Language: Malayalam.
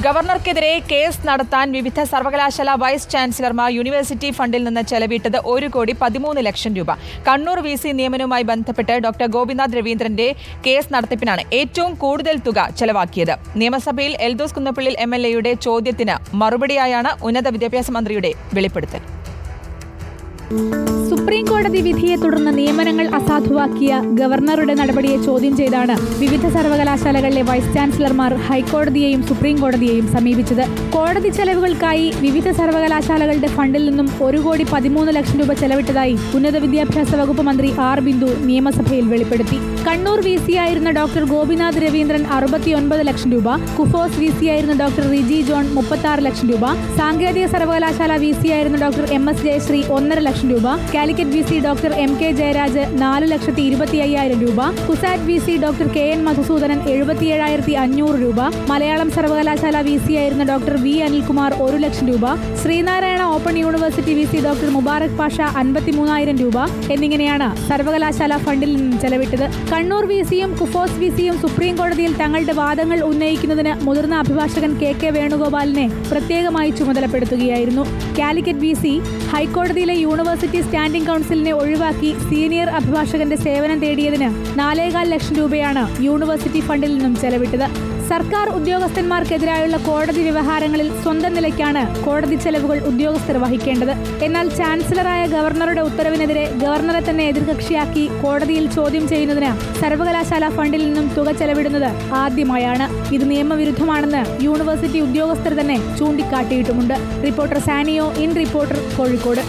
ഗവർണർക്കെതിരെ കേസ് നടത്താൻ വിവിധ സർവകലാശാല വൈസ് ചാൻസലർമാർ യൂണിവേഴ്സിറ്റി ഫണ്ടിൽ നിന്ന് ചെലവിട്ടത് ഒരു കോടി പതിമൂന്ന് ലക്ഷം രൂപ. കണ്ണൂർ വി സി നിയമനവുമായി ബന്ധപ്പെട്ട് ഡോക്ടർ ഗോപിനാഥ് രവീന്ദ്രന്റെ കേസ് നടത്തിപ്പിനാണ് ഏറ്റവും കൂടുതൽ തുക ചെലവാക്കിയത്. നിയമസഭയിൽ എൽദോസ് കുന്നപ്പള്ളിൽ എം എൽ എയുടെ ചോദ്യത്തിന് മറുപടിയായാണ് ഉന്നത വിദ്യാഭ്യാസ മന്ത്രിയുടെ വെളിപ്പെടുത്തൽ. സുപ്രീം കോടതി വിധിയെ തുടർന്ന് നിയമനങ്ങൾ അസാധുവാക്കിയ ഗവർണറുടെ നടപടിയെ ചോദ്യം ചെയ്താണ് വിവിധ സർവകലാശാലകളിലെ വൈസ് ചാൻസലർമാർ ഹൈക്കോടതിയെയും സുപ്രീം കോടതിയെയും സമീപിച്ചത്. കോടതി ചെലവുകൾക്കായി വിവിധ സർവകലാശാലകളുടെ ഫണ്ടിൽ നിന്നും ഒരു കോടി പതിമൂന്ന് ലക്ഷം രൂപ ചെലവിട്ടതായി ഉന്നത വിദ്യാഭ്യാസ വകുപ്പ് മന്ത്രി ആർ ബിന്ദു നിയമസഭയിൽ വെളിപ്പെടുത്തി. കണ്ണൂർ വി സി ആയിരുന്ന ഡോക്ടർ ഗോപിനാഥ് രവീന്ദ്രൻ അറുപത്തിയൊൻപത് ലക്ഷം രൂപ കുഫോസ് വി സി ആയിരുന്ന ഡോക്ടർ റിജി ജോൺ മുപ്പത്തി ലക്ഷം രൂപ സാങ്കേതിക സർവകലാശാല വി സി ആയിരുന്ന ഡോക്ടർ എം എസ് ജയശ്രീ ഒന്നര ലക്ഷം രൂപ Calicut V C doctor M K Jayaraj നാല് ലക്ഷത്തി ഇരുപത്തി അയ്യായിരം രൂപ CUSAT V C doctor K N Madhusoodanan എഴുപത്തിയേഴായിരത്തി അഞ്ഞൂറ് രൂപ മലയാളം സർവകലാശാല വി സി ആയിരുന്ന ഡോക്ടർ വി അനിൽകുമാർ ഒരു ലക്ഷം രൂപ Sreenarayana open university V C doctor Mubarak Pasha അൻപത്തിമൂന്നായിരം രൂപ എന്നിങ്ങനെയാണ് സർവകലാശാല ഫണ്ടിൽ നിന്നും ചെലവിട്ടത്. കണ്ണൂർ വി സിയും കുഫോസ് വി സിയും സുപ്രീം കോടതിയിൽ തങ്ങളുടെ വാദങ്ങൾ ഉന്നയിക്കുന്നതിന് മുതിർന്ന അഭിഭാഷകൻ കെ കെ വേണുഗോപാലിനെ പ്രത്യേകമായി ചുമതലപ്പെടുത്തുകയായിരുന്നു. കാലിക്കറ്റ് വി സി ഹൈക്കോടതിയിലെ യൂണിവേഴ്സിറ്റി സ്റ്റാൻഡിംഗ് കൗൺസിലിനെ ഒഴിവാക്കി സീനിയർ അഭിഭാഷകന്റെ സേവനം തേടിയതിന് നാലേകാൽ ലക്ഷം രൂപയാണ് യൂണിവേഴ്സിറ്റി ഫണ്ടിൽ നിന്നും ചെലവിട്ടത്. സർക്കാർ ഉദ്യോഗസ്ഥന്മാർക്കെതിരായുള്ള കോടതി വ്യവഹാരങ്ങളിൽ സ്വന്തം നിലയ്ക്കാണ് കോടതി ചെലവുകൾ ഉദ്യോഗസ്ഥർ വഹിക്കേണ്ടത്. എന്നാൽ ചാൻസലറായ ഗവർണറുടെ ഉത്തരവിനെതിരെ ഗവർണറെ തന്നെ എതിർകക്ഷിയാക്കി കോടതിയിൽ ചോദ്യം ചെയ്യുന്നതിന് സർവകലാശാല ഫണ്ടിൽ നിന്നും തുക ചെലവിടുന്നത് ആദ്യമായാണ്. ഇത് നിയമവിരുദ്ധമാണെന്ന് യൂണിവേഴ്സിറ്റി ഉദ്യോഗസ്ഥർ തന്നെ ചൂണ്ടിക്കാട്ടിയിട്ടുമുണ്ട്. Reporter Sanio in reporter Kozhikode.